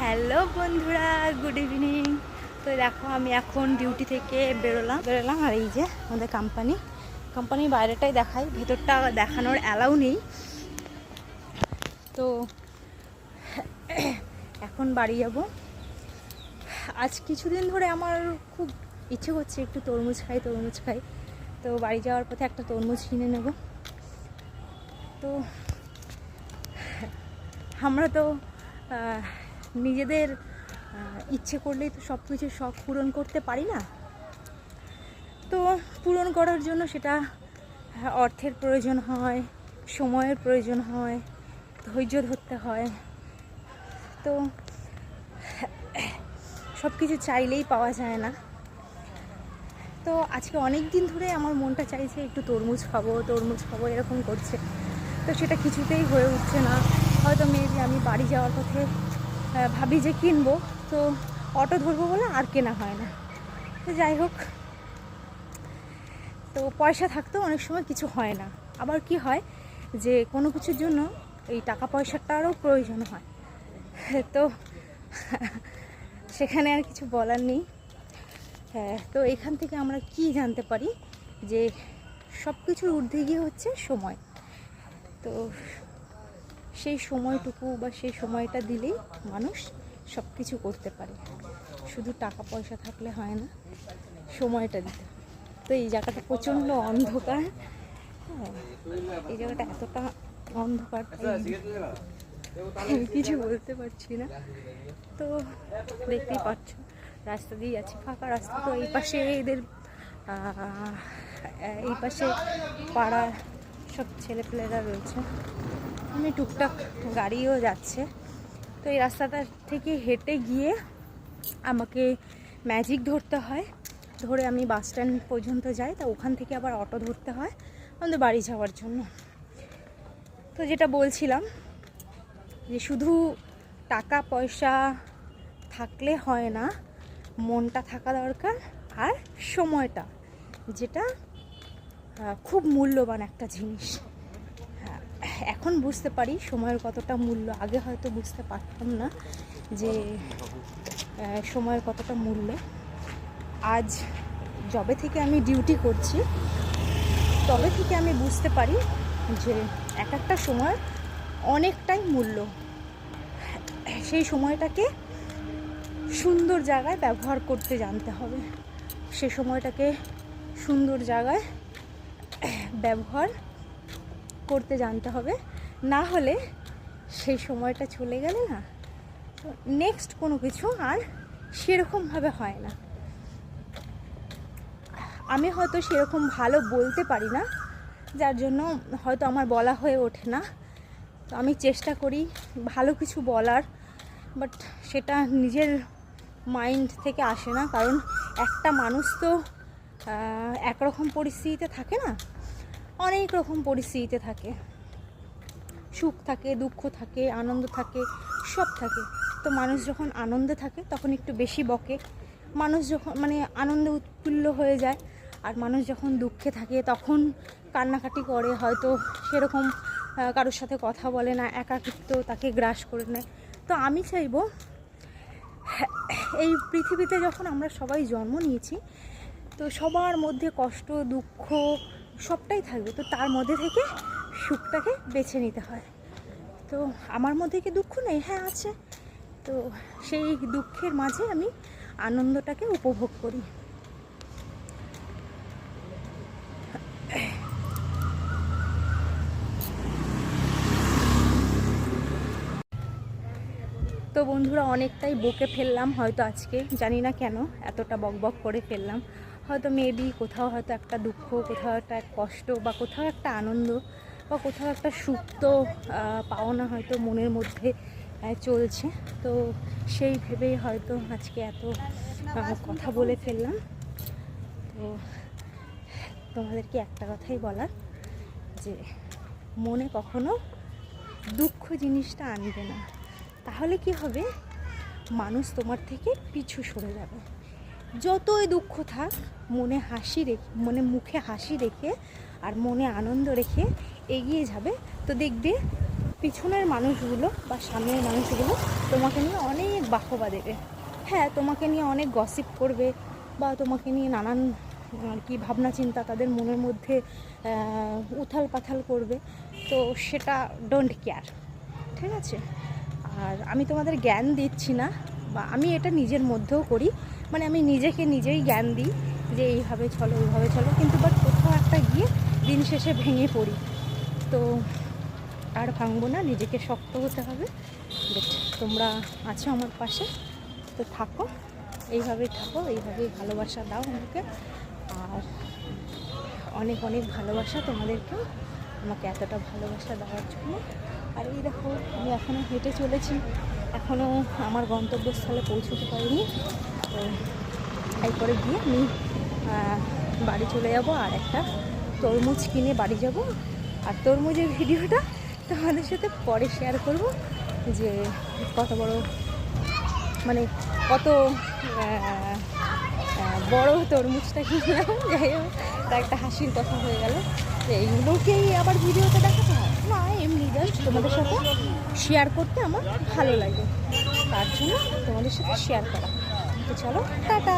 Hello বন্ধুরা, good evening. তো দেখো, আমি এখন ডিউটি থেকে বেরোলাম। বেরোলাম আর এই যে আমাদের কোম্পানি কোম্পানির বাইরেটাই দেখাই, ভেতরটা দেখানোর অ্যালাউ নেই। তো এখন বাড়ি যাব। আজ কিছুদিন ধরে আমার খুব ইচ্ছে করছে একটু তরমুজ খাই তরমুজ খাই। তো বাড়ি যাওয়ার পথে একটা তরমুজ কিনে নেব। তো আমরা তো নিজেদের ইচ্ছে করলেই তো সব কিছু শখ পূরণ করতে পারি না। তো পূরণ করার জন্য সেটা হ্যাঁ, অর্থের প্রয়োজন হয় সময়ের প্রয়োজন হয় ধৈর্য ধরতে হয়। তো সব কিছু চাইলেই পাওয়া যায় না। তো আজকে অনেক দিন ধরে আমার মনটা চাইছে একটু তরমুজ খাব তরমুজ খাব এরকম করছে। তো সেটা কিছুতেই হয়ে উঠছে না। হয়তো মেবি আমি বাড়ি যাওয়ার পথে ভাবি যে কিনবো, তো অটো ধরবো বলে আর কেনা হয় না। তো যাই হোক, তো পয়সা থাকতেও অনেক সময় কিছু হয় না। আবার কি হয় যে কোনো কিছুর জন্য এই টাকা পয়সাটারও প্রয়োজন হয়। তো সেখানে আর কিছু বলার নেই। হ্যাঁ তো এখান থেকে আমরা কি জানতে পারি যে সব কিছুর ঊর্ধ্বে গিয়ে হচ্ছে সময়। তো সেই সময়টুকু বা সেই সময়টা দিলেই মানুষ সব কিছু করতে পারে। শুধু টাকা পয়সা থাকলে হয় না, সময়টা দিতে তো এই জায়গাটা প্রচণ্ড অন্ধকার। হ্যাঁ এই জায়গাটা এতটা অন্ধকার কিছু বলতে পারছি না। তো দেখতেই পাচ্ছ, রাস্তা দিয়ে যাচ্ছি ফাঁকা রাস্তা। তো এই পাশে এদের এই পাশে পাড়ার সব ছেলেপেলেরা রয়েছে। আমি টুকটাক গাড়িও যাচ্ছে। তো এই রাস্তাটা থেকে হেঁটে গিয়ে আমাকে ম্যাজিক ধরতে হয়। ধরে আমি বাস স্ট্যান্ড পর্যন্ত যাই, তা ওখান থেকে আবার অটো ধরতে হয় আমাদের বাড়ি যাওয়ার জন্য। তো যেটা বলছিলাম যে শুধু টাকা, পয়সা থাকলে হয় না, মনটা থাকা দরকার আর সময়টা, যেটা খুব মূল্যবান একটা জিনিস। এখন বুঝতে পারি সময়ের কতটা মূল্য। আগে হয়তো বুঝতে পারতাম না যে সময়ের কতটা মূল্য। আজ যবে থেকে আমি ডিউটি করছি, তবে থেকে আমি বুঝতে পারি যে এক একটা সময় অনেকটাই মূল্য। সেই সময়টাকে সুন্দর জায়গায় ব্যবহার করতে জানতে হবে। সে সময়টাকে সুন্দর জায়গায় ব্যবহার করতে জানতে হবে। না হলে সেই সময়টা চলে গেলে না নেক্সট কোনো কিছু আর সেরকমভাবে হয় না। আমি হয়তো সেরকম ভালো বলতে পারি না, যার জন্য হয়তো আমার বলা হয়ে ওঠে না। তো আমি চেষ্টা করি ভালো কিছু বলার বাট সেটা নিজের মাইন্ড থেকে আসে না। কারণ একটা মানুষ তো একরকম পরিস্থিতিতে থাকে না। অনেক রকম পরিস্থিতিতে থাকে। সুখ থাকে, দুঃখ থাকে, আনন্দ থাকে, সব থাকে। তো মানুষ যখন আনন্দে থাকে, তখন একটু বেশি বকে। মানুষ যখন মানে আনন্দে উৎফুল্ল হয়ে যায়। আর মানুষ যখন দুঃখে থাকে, তখন কান্নাকাটি করে। হয়তো সেরকম কারোর সাথে কথা বলে না, একাকিত্ব তাকে গ্রাস করে নেয়। তো আমি চাইব, এই পৃথিবীতে যখন আমরা সবাই জন্ম নিয়েছি, তো সবার মধ্যে কষ্ট, দুঃখ সবটাই থাকবে। তো তার মধ্যে থেকে সুখটাকে বেছে নিতে হয়। তো আমার মধ্যে কি দুঃখ নেই? হ্যাঁ আছে। তো সেই দুঃখের মাঝে আমি আনন্দটাকে উপভোগ করি। তো বন্ধুরা, অনেকটাই বকে ফেললাম হয়তো আজকে। জানি না কেন, এতটা বকবক করে ফেললাম। হয়তো মেবি কোথাও হয়তো একটা দুঃখ, কোথাও একটা কষ্ট বা কোথাও একটা আনন্দ বা কোথাও একটা সুপ্ত পাওনা হয়তো মনের মধ্যে চলছে। তো সেই ভেবেই হয়তো আজকে এত কথা বলে ফেললাম। তো তোমাদেরকে একটা কথাই বলার যে, মনে কখনো দুঃখ জিনিসটা আনবে না। তাহলে কি হবে? মানুষ তোমার থেকে পিছু সরে যাবে। যতই দুঃখ থাক, মনে হাসি রেখে, মনে মুখে হাসি রেখে আর মনে আনন্দ রেখে এগিয়ে যাবে। তো দেখবে পিছনের মানুষগুলো বা সামনের মানুষগুলো তোমাকে নিয়ে অনেক বাহবা দেবে। হ্যাঁ তোমাকে নিয়ে অনেক গসিপ করবে বা তোমাকে নিয়ে নানান আর কি ভাবনা চিন্তা তাদের মনের মধ্যে উথাল পাথাল করবে। তো সেটা ডোন্ট কেয়ার ঠিক আছে? আর আমি তোমাদের জ্ঞান দিচ্ছি না বা আমি এটা নিজের মধ্যেও করি। মানে আমি নিজেকে নিজেই জ্ঞান দিই যে এইভাবে চলো এইভাবে চলো। কিন্তু বাট কোথাও একটা গিয়ে দিন শেষে ভেঙে পড়ি। তো আর ভাঙবো না, নিজেকে শক্ত হতে হবে। তোমরা আছো আমার পাশে। তো থাকো, এইভাবেই থাকো, এইভাবেই ভালোবাসা দাও আমাকে। আর অনেক অনেক ভালোবাসা তোমাদেরকেও আমাকে এতটা ভালোবাসা দেওয়ার জন্য। আর এই দেখো, আমি এখনও হেঁটে চলেছি। এখনও আমার গন্তব্যস্থলে পৌঁছতে পারিনি। এরপরে গিয়ে আমি বাড়ি চলে যাব আর একটা তরমুজ কিনে বাড়ি যাব। আর তরমুজের ভিডিওটা তোমাদের সাথে পরে শেয়ার করব যে কত বড় মানে কত বড় তরমুজটা কিনলাম। যাই হোক তা একটা হাসির কথা হয়ে গেল এইগুলোকেই আবার ভিডিওতে দেখাতে হয়? না, এমনি জাস্ট তোমাদের সাথে শেয়ার করতে আমার ভালো লাগে। তার জন্য তোমাদের সাথে শেয়ার করা। তো চলো টাটা।